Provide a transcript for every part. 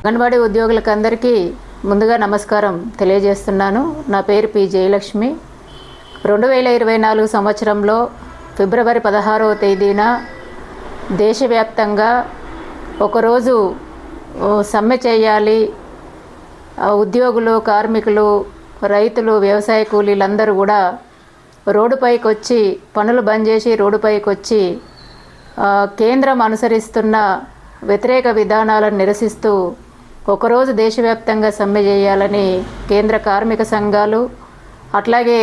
అంగన్వాడీ ఉద్యోగులకు అందరికీ ముందుగా నమస్కారం తెలియజేస్తున్నాను. నా పేరు పి. జయలక్ష్మి. రెండు వేల ఇరవై నాలుగు సంవత్సరంలో ఫిబ్రవరి పదహారవ తేదీన దేశవ్యాప్తంగా ఒకరోజు సమ్మె చేయాలి. ఉద్యోగులు కార్మికులు రైతులు వ్యవసాయ కూలీలందరూ కూడా రోడ్డుపైకి వచ్చి పనులు బంద్ చేసి రోడ్డుపైకి వచ్చి కేంద్రం అనుసరిస్తున్న వ్యతిరేక విధానాలను నిరసిస్తూ ఒకరోజు దేశవ్యాప్తంగా సమ్మె చేయాలని కేంద్ర కార్మిక సంఘాలు అట్లాగే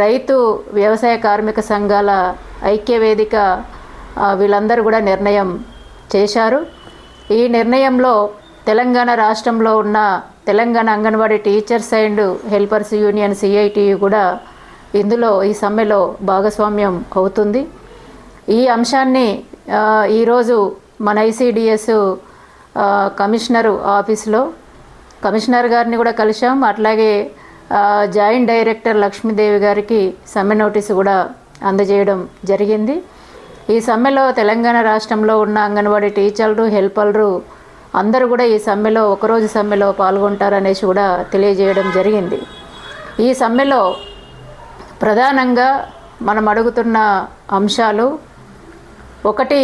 రైతు వ్యవసాయ కార్మిక సంఘాల ఐక్యవేదిక వీళ్ళందరూ కూడా నిర్ణయం చేశారు. ఈ నిర్ణయంలో తెలంగాణ రాష్ట్రంలో ఉన్న Telangana Anganwadi teachers and helpers union CITU కూడా ఇందులో ఈ సమ్మెలో భాగస్వామ్యం అవుతుంది. ఈ అంశాన్ని ఈరోజు మన ఐసిడిఎస్ కమిషనరు ఆఫీస్లో. కమిషనర్ గారిని కూడా కలిశాం. అట్లాగే జాయింట్ డైరెక్టర్ లక్ష్మీదేవి గారికి సమ్మె నోటీసు కూడా అందజేయడం జరిగింది. ఈ సమ్మెలో తెలంగాణ రాష్ట్రంలో ఉన్న అంగన్వాడీ టీచర్లు హెల్పర్లు అందరూ కూడా ఈ సమ్మెలో ఒకరోజు సమ్మెలో పాల్గొంటారనేసి కూడా తెలియజేయడం జరిగింది. ఈ సమ్మెలో ప్రధానంగా మనం అడుగుతున్న అంశాలు ఒకటి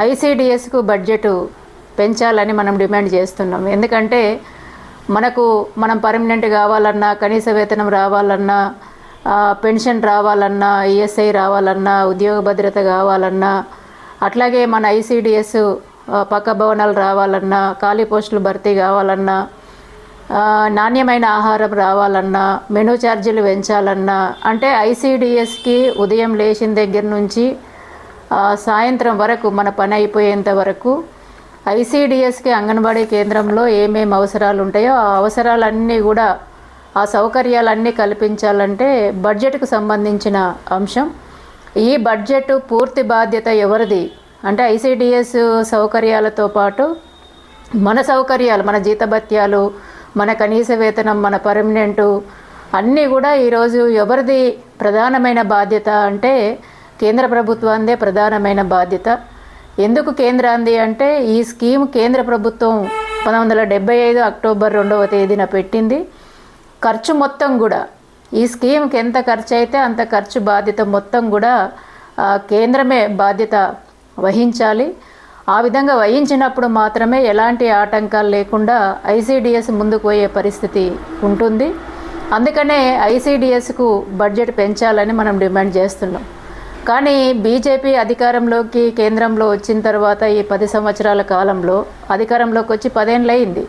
ఐసీడిఎస్కు బడ్జెట్ పెంచాలని మనం డిమాండ్ చేస్తున్నాం. ఎందుకంటే మనకు మనం పర్మనెంట్ కావాలన్నా కనీస వేతనం రావాలన్నా పెన్షన్ రావాలన్నా ఈఎస్ఐ రావాలన్నా ఉద్యోగ భద్రత కావాలన్నా అట్లాగే మన ఐసీడిఎస్ పక్క భవనాలు రావాలన్నా ఖాళీ పోస్టులు భర్తీ కావాలన్నా నాణ్యమైన ఆహారం రావాలన్నా మెనూ ఛార్జీలు పెంచాలన్నా అంటే ఐసీడిఎస్కి ఉదయం లేచిన దగ్గర నుంచి సాయంత్రం వరకు మన పని అయిపోయేంత వరకు ఐసీడిఎస్కి అంగన్వాడీ కేంద్రంలో ఏమేమి అవసరాలు ఉంటాయో ఆ అవసరాలన్నీ కూడా ఆ సౌకర్యాలన్నీ కల్పించాలంటే బడ్జెట్కు సంబంధించిన అంశం. ఈ బడ్జెట్ పూర్తి బాధ్యత ఎవరిది? అంటే ఐసీడిఎస్ సౌకర్యాలతో పాటు మన సౌకర్యాలు మన జీతభత్యాలు మన కనీస వేతనం మన పర్మనెంటు అన్నీ కూడా ఈరోజు ఎవరిది ప్రధానమైన బాధ్యత అంటే కేంద్ర ప్రభుత్వాందే ప్రధానమైన బాధ్యత. ఎందుకు కేంద్రాంది అంటే ఈ స్కీమ్ కేంద్ర ప్రభుత్వం పంతొమ్మిది వందల డెబ్బై ఐదు అక్టోబర్ రెండవ తేదీన పెట్టింది. ఖర్చు మొత్తం కూడా ఈ స్కీమ్కి ఎంత ఖర్చు అయితే అంత ఖర్చు బాధ్యత మొత్తం కూడా కేంద్రమే బాధ్యత వహించాలి. ఆ విధంగా వహించినప్పుడు మాత్రమే ఎలాంటి ఆటంకాలు లేకుండా ఐసీడిఎస్ ముందుకు పోయే పరిస్థితి ఉంటుంది. అందుకనే ఐసీడిఎస్కు బడ్జెట్ పెంచాలని మనం డిమాండ్ చేస్తున్నాం. కానీ బీజేపీ అధికారంలోకి కేంద్రంలో వచ్చిన తర్వాత ఈ పది సంవత్సరాల కాలంలో అధికారంలోకి వచ్చి పదేండ్లయింది.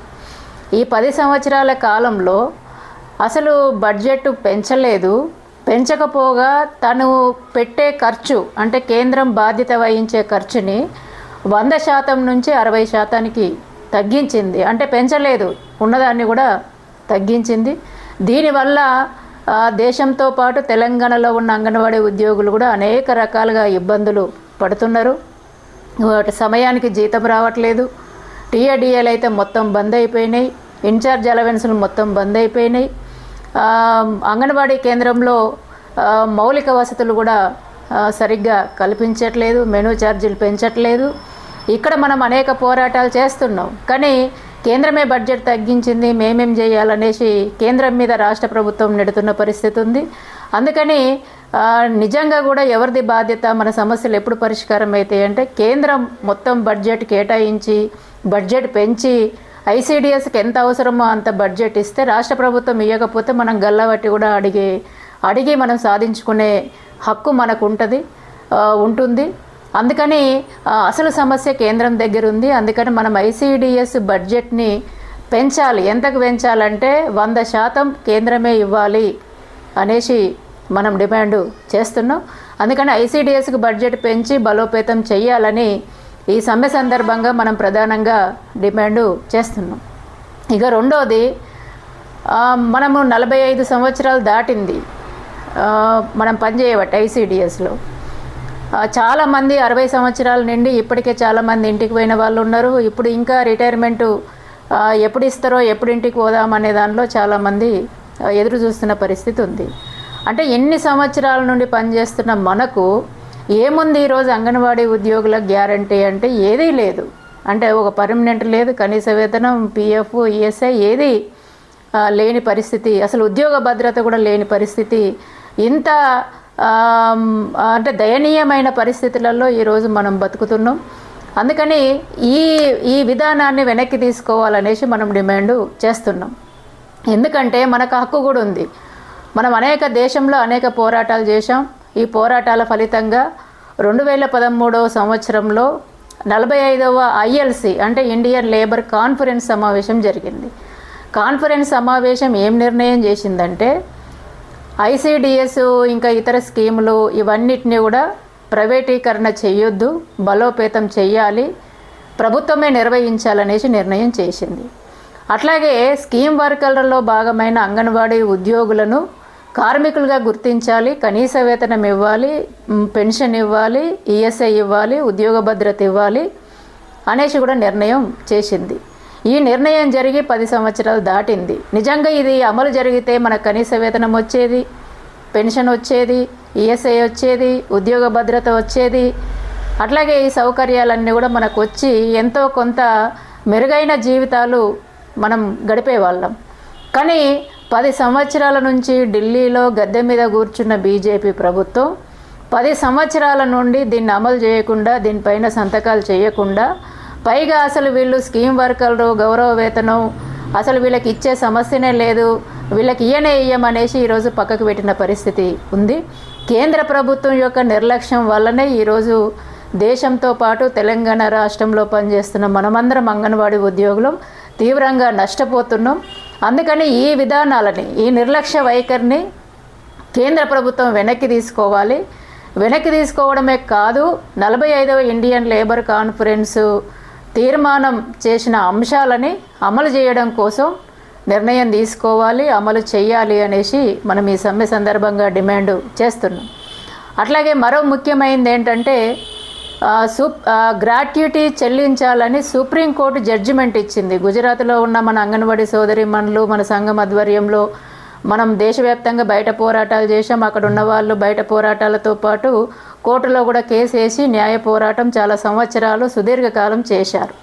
ఈ పది సంవత్సరాల కాలంలో అసలు బడ్జెట్ పెంచలేదు. పెంచకపోగా తను పెట్టే ఖర్చు అంటే కేంద్రం బాధ్యత వహించే ఖర్చుని వంద శాతం నుంచి అరవై శాతానికి తగ్గించింది. అంటే పెంచలేదు ఉన్నదాన్ని కూడా తగ్గించింది. దీనివల్ల దేశంతో పాటు తెలంగాణలో ఉన్న అంగన్వాడీ ఉద్యోగులు కూడా అనేక రకాలుగా ఇబ్బందులు పడుతున్నారు. వాటి సమయానికి జీతం రావట్లేదు. టీఏడిఏలు అయితే మొత్తం బంద్ అయిపోయినాయి. ఇన్ఛార్జ్ అలవెన్స్లు మొత్తం బంద్ అయిపోయినాయి. అంగన్వాడీ కేంద్రంలో మౌలిక వసతులు కూడా సరిగ్గా కల్పించట్లేదు. మెనూ ఛార్జీలు పెంచట్లేదు. ఇక్కడ మనం అనేక పోరాటాలు చేస్తున్నాం. కానీ కేంద్రమే బడ్జెట్ తగ్గించింది మేమేం చేయాలనేసి కేంద్రం మీద రాష్ట్ర ప్రభుత్వం నెడుతున్న పరిస్థితి ఉంది. అందుకని నిజంగా కూడా ఎవరిది బాధ్యత మన సమస్యలు ఎప్పుడు పరిష్కారం అవుతాయి అంటే కేంద్రం మొత్తం బడ్జెట్ కేటాయించి బడ్జెట్ పెంచి ఐసీడిఎస్కి ఎంత అవసరమో అంత బడ్జెట్ ఇస్తే రాష్ట్ర ప్రభుత్వం ఇవ్వకపోతే మనం గల్లబట్టి కూడా అడిగి అడిగి మనం సాధించుకునే హక్కు మనకు ఉంటుంది ఉంటుంది. అందుకని అసలు సమస్య కేంద్రం దగ్గర ఉంది. అందుకని మనం ఐసీడిఎస్ బడ్జెట్ని పెంచాలి. ఎంతకు పెంచాలంటే వంద శాతం కేంద్రమే ఇవ్వాలి అనేసి మనం డిమాండ్ చేస్తున్నాం. అందుకని ఐసీడిఎస్కి బడ్జెట్ పెంచి బలోపేతం చేయాలని ఈ సమ్మె సందర్భంగా మనం ప్రధానంగా డిమాండ్ చేస్తున్నాం. ఇక రెండోది మనము నలభై ఐదు సంవత్సరాలు దాటింది. మనం పనిచేయబట్టి ఐసీడిఎస్లో చాలామంది అరవై సంవత్సరాల నుండి ఇప్పటికే చాలామంది ఇంటికి పోయిన వాళ్ళు ఉన్నారు. ఇప్పుడు ఇంకా రిటైర్మెంటు ఎప్పుడు ఇస్తారో ఎప్పుడు ఇంటికి పోదాం అనే దానిలో చాలామంది ఎదురు చూస్తున్న పరిస్థితి ఉంది. అంటే ఎన్ని సంవత్సరాల నుండి పనిచేస్తున్న మనకు ఏముంది ఈరోజు అంగన్వాడీ ఉద్యోగుల గ్యారంటీ అంటే ఏదీ లేదు. అంటే ఒక పర్మనెంట్ లేదు కనీస వేతనం పిఎఫ్ ఈఎస్ఐ ఏది లేని పరిస్థితి. అసలు ఉద్యోగ భద్రత కూడా లేని పరిస్థితి. ఇంత అంటే దయనీయమైన పరిస్థితులలో ఈరోజు మనం బతుకుతున్నాం. అందుకని ఈ ఈ విధానాన్ని వెనక్కి తీసుకోవాలనేసి మనం డిమాండ్ చేస్తున్నాం. ఎందుకంటే మనకు హక్కు కూడా ఉంది. మనం అనేక దేశంలో అనేక పోరాటాలు చేశాం. ఈ పోరాటాల ఫలితంగా రెండు వేల పదమూడవ సంవత్సరంలో నలభై ఐదవ ఐఎల్సి అంటే ఇండియన్ లేబర్ కాన్ఫరెన్స్ సమావేశం జరిగింది. కాన్ఫరెన్స్ సమావేశం ఏం నిర్ణయం చేసిందంటే ఐసిడిఎస్ ఇంకా ఇతర స్కీములు ఇవన్నిటిని కూడా ప్రైవేటీకరణ చేయొద్దు బలోపేతం చేయాలి ప్రభుత్వమే నిర్వహించాలనేసి నిర్ణయం చేసింది. అట్లాగే స్కీమ్ వర్కర్లలో భాగమైన అంగన్వాడీ ఉద్యోగులను కార్మికులుగా గుర్తించాలి కనీస వేతనం ఇవ్వాలి పెన్షన్ ఇవ్వాలి ఈఎస్ఐ ఇవ్వాలి ఉద్యోగ భద్రత ఇవ్వాలి అనేసి కూడా నిర్ణయం చేసింది. ఈ నిర్ణయం జరిగి పది సంవత్సరాలు దాటింది. నిజంగా ఇది అమలు జరిగితే మన కనీస వేతనం వచ్చేది పెన్షన్ వచ్చేది ఈఎస్ఐ వచ్చేది ఉద్యోగ భద్రత వచ్చేది. అట్లాగే ఈ సౌకర్యాలన్నీ కూడా మనకు వచ్చి ఎంతో కొంత మెరుగైన జీవితాలు మనం గడిపేవాళ్ళం కానీ పది సంవత్సరాల నుంచి ఢిల్లీలో గద్దె మీద కూర్చున్న బీజేపీ ప్రభుత్వం పది సంవత్సరాల నుండి దీన్ని అమలు చేయకుండా దీనిపైన సంతకాలు చేయకుండా పైగా అసలు వీళ్ళు స్కీమ్ వర్కర్లు గౌరవ వేతనం అసలు వీళ్ళకి ఇచ్చే సమస్యనే లేదు. వీళ్ళకి ఇయ్యనే ఇయ్యమనేసి ఈరోజు పక్కకు పెట్టిన పరిస్థితి ఉంది. కేంద్ర ప్రభుత్వం యొక్క నిర్లక్ష్యం వల్లనే ఈరోజు దేశంతో పాటు తెలంగాణ రాష్ట్రంలో పనిచేస్తున్న మనమందరం అంగన్వాడీ ఉద్యోగులం తీవ్రంగా నష్టపోతున్నాం. అందుకని ఈ విధానాలని ఈ నిర్లక్ష్య వైఖరిని కేంద్ర ప్రభుత్వం వెనక్కి తీసుకోవాలి. వెనక్కి తీసుకోవడమే కాదు నలభై ఐదవ ఇండియన్ లేబర్ కాన్ఫరెన్సు తీర్మానం చేసిన అంశాలని అమలు చేయడం కోసం నిర్ణయం తీసుకోవాలి అమలు చేయాలి అనేసి మనం ఈ సమ్మె సందర్భంగా డిమాండ్ చేస్తున్నాం. అట్లాగే మరో ముఖ్యమైనది ఏంటంటే సూ గ్రాట్యుటీ చెల్లించాలని సుప్రీంకోర్టు జడ్జిమెంట్ ఇచ్చింది. గుజరాత్లో ఉన్న మన అంగన్వాడీ సోదరిమణులు మన సంఘం ఆధ్వర్యంలో మనం దేశవ్యాప్తంగా బయట పోరాటాలు చేశాం. అక్కడ ఉన్న వాళ్ళు బయట పోరాటాలతో పాటు కోర్టులో కూడా కేసు వేసి న్యాయ పోరాటం చాలా సంవత్సరాలు సుదీర్ఘకాలం చేశారు.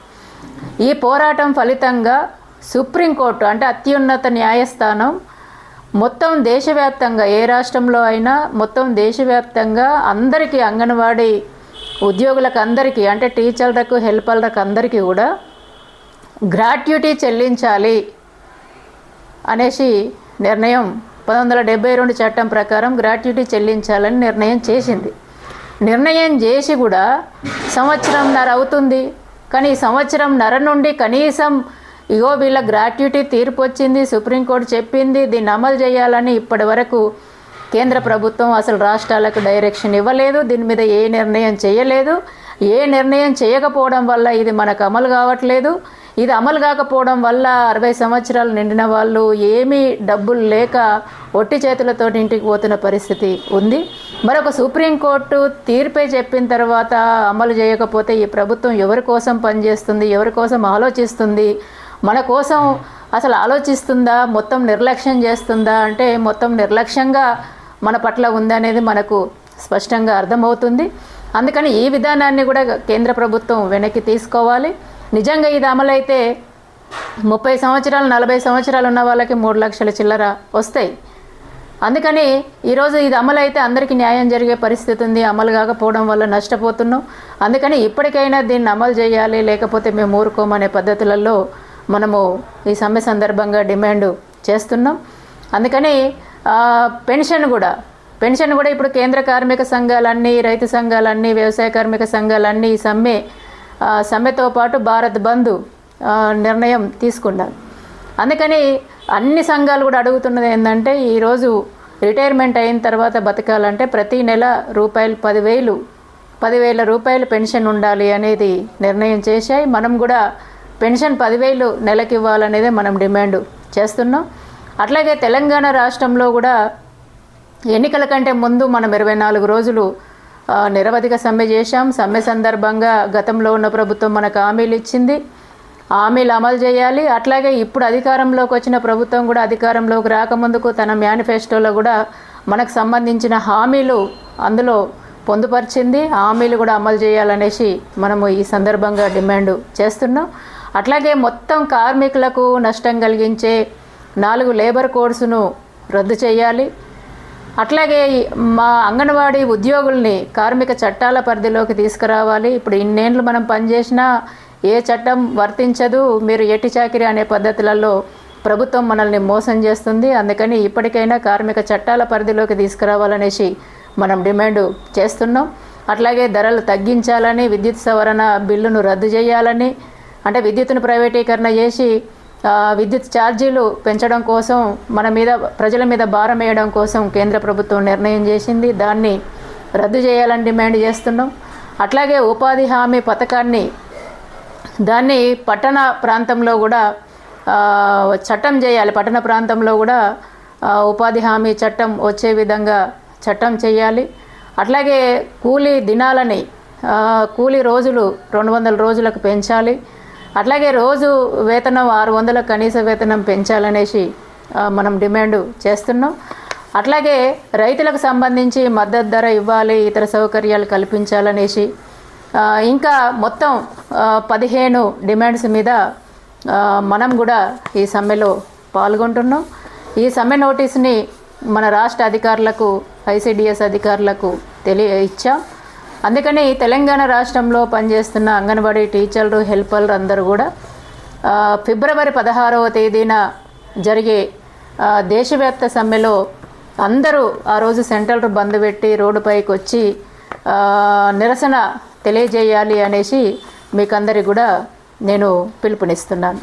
ఈ పోరాటం ఫలితంగా సుప్రీంకోర్టు అంటే అత్యున్నత న్యాయస్థానం మొత్తం దేశవ్యాప్తంగా ఏ రాష్ట్రంలో అయినా మొత్తం దేశవ్యాప్తంగా అందరికీ అంగన్వాడీ ఉద్యోగులకు అందరికీ అంటే టీచర్లకు హెల్పర్లకు అందరికీ కూడా గ్రాట్యుటీ చెల్లించాలి అనేసి నిర్ణయం పంతొమ్మిది వందల డెబ్బై రెండు చట్టం ప్రకారం గ్రాట్యుటీ చెల్లించాలని నిర్ణయం చేసింది. నిర్ణయం చేసి కూడా సంవత్సరంన్నర అవుతుంది. కానీ సంవత్సరంన్నర నుండి కనీసం ఇగో వీళ్ళ గ్రాట్యుటీ తీర్పు వచ్చింది సుప్రీంకోర్టు చెప్పింది దీన్ని అమలు చేయాలని ఇప్పటి వరకు కేంద్ర ప్రభుత్వం అసలు రాష్ట్రాలకు డైరెక్షన్ ఇవ్వలేదు. దీని మీద ఏ నిర్ణయం చేయలేదు. ఏ నిర్ణయం చేయకపోవడం వల్ల ఇది మనకు అమలు కావట్లేదు. ఇది అమలు కాకపోవడం వల్ల అరవై సంవత్సరాలు నిండిన వాళ్ళు ఏమీ డబ్బులు లేక ఒట్టి చేతులతో ఇంటికి పోతున్న పరిస్థితి ఉంది. మరొక సుప్రీంకోర్టు తీర్పే చెప్పిన తర్వాత అమలు చేయకపోతే ఈ ప్రభుత్వం ఎవరి కోసం పనిచేస్తుంది ఎవరి కోసం ఆలోచిస్తుంది? మన కోసం అసలు ఆలోచిస్తుందా? మొత్తం నిర్లక్ష్యం చేస్తుందా? అంటే మొత్తం నిర్లక్ష్యంగా మన పట్ల ఉందనేది మనకు స్పష్టంగా అర్థమవుతుంది. అందుకని ఈ విధానాన్ని కూడా కేంద్ర ప్రభుత్వం వెనక్కి తీసుకోవాలి. నిజంగా ఇది అమలైతే ముప్పై సంవత్సరాలు నలభై సంవత్సరాలు ఉన్న వాళ్ళకి మూడు లక్షల చిల్లర వస్తాయి. అందుకని ఈరోజు ఇది అమలు అయితే అందరికీ న్యాయం జరిగే పరిస్థితి ఉంది అమలు కాకపోవడం వల్ల నష్టపోతున్నాం. అందుకని ఇప్పటికైనా దీన్ని అమలు చేయాలి లేకపోతే మేము ఊరుకోమనే పద్ధతులలో మనము ఈ సమ్మె సందర్భంగా డిమాండ్ చేస్తున్నాం. అందుకని పెన్షన్ కూడా పెన్షన్ కూడా ఇప్పుడు కేంద్ర కార్మిక సంఘాలన్నీ రైతు సంఘాలన్నీ వ్యవసాయ కార్మిక సంఘాలన్నీ ఈ సమ్మె సమ్మెతో పాటు భారత్ బంద్ నిర్ణయం తీసుకున్నారు. అందుకని అన్ని సంఘాలు కూడా అడుగుతున్నది ఏంటంటే ఈరోజు రిటైర్మెంట్ అయిన తర్వాత బతకాలంటే ప్రతి నెల రూపాయలు పదివేలు పదివేల రూపాయలు పెన్షన్ ఉండాలి అనేది నిర్ణయం చేశాయి. మనం కూడా పెన్షన్ పదివేలు నెలకి ఇవ్వాలనేదే మనం డిమాండ్ చేస్తున్నాం. అట్లాగే తెలంగాణ రాష్ట్రంలో కూడా ఎన్నికల కంటే ముందు మనం ఇరవై నాలుగు రోజులు నిరవధిక సమ్మె చేశాం. సమ్మె సందర్భంగా గతంలో ఉన్న ప్రభుత్వం మనకు హామీలు ఇచ్చింది. హామీలు అమలు చేయాలి. అట్లాగే ఇప్పుడు అధికారంలోకి వచ్చిన ప్రభుత్వం కూడా అధికారంలోకి రాకముందుకు తన మేనిఫెస్టోలో కూడా మనకు సంబంధించిన హామీలు అందులో పొందుపరిచింది. హామీలు కూడా అమలు చేయాలనేసి మనము ఈ సందర్భంగా డిమాండ్ చేస్తున్నాం. అట్లాగే మొత్తం కార్మికులకు నష్టం కలిగించే నాలుగు లేబర్ కోడ్స్ను రద్దు చేయాలి. అట్లాగే మా అంగన్వాడీ ఉద్యోగుల్ని కార్మిక చట్టాల పరిధిలోకి తీసుకురావాలి. ఇప్పుడు ఇన్నేళ్ళు మనం పనిచేసినా ఏ చట్టం వర్తించదు మీరు ఎట్టి చాకిరి అనే పద్ధతులలో ప్రభుత్వం మనల్ని మోసం చేస్తుంది. అందుకని ఇప్పటికైనా కార్మిక చట్టాల పరిధిలోకి తీసుకురావాలనేసి మనం డిమాండ్ చేస్తున్నాం. అట్లాగే ధరలు తగ్గించాలని విద్యుత్ సవరణ బిల్లును రద్దు చేయాలని అంటే విద్యుత్ను ప్రైవేటీకరణ చేసి విద్యుత్ ఛార్జీలు పెంచడం కోసం మన మీద ప్రజల మీద భారం వేయడం కోసం కేంద్ర ప్రభుత్వం నిర్ణయం చేసింది. దాన్ని రద్దు చేయాలని డిమాండ్ చేస్తున్నాం. అట్లాగే ఉపాధి హామీ పథకాన్ని దాన్ని పట్టణ ప్రాంతంలో కూడా చట్టం చేయాలి. పట్టణ ప్రాంతంలో కూడా ఉపాధి హామీ చట్టం వచ్చే విధంగా చట్టం చేయాలి. అట్లాగే కూలీ దినాలని కూలీ రోజులు రెండు వందల రోజులకు పెంచాలి. అట్లాగే రోజు వేతనం ఆరు వందల కనీస వేతనం పెంచాలనేసి మనం డిమాండ్ చేస్తున్నాం. అట్లాగే రైతులకు సంబంధించి మద్దతు ధర ఇవ్వాలి ఇతర సౌకర్యాలు కల్పించాలనేసి ఇంకా మొత్తం పదిహేను డిమాండ్స్ మీద మనం కూడా ఈ సమ్మెలో పాల్గొంటున్నాం. ఈ సమ్మె నోటీస్ని మన రాష్ట్ర అధికారులకు ఐసిడిఎస్ అధికారులకు తెలియ ఇచ్చాం. అందుకని తెలంగాణ రాష్ట్రంలో పనిచేస్తున్న అంగన్వాడీ టీచర్లు హెల్పర్లు అందరూ కూడా ఫిబ్రవరి పదహారవ తేదీన జరిగే దేశవ్యాప్త సమ్మెలో అందరూ ఆ రోజు సెంట్రల్ బంద్ పెట్టి రోడ్డుపైకి వచ్చి నిరసన తెలియజేయాలి అనేసి మీకందరికి కూడా నేను పిలుపునిస్తున్నాను.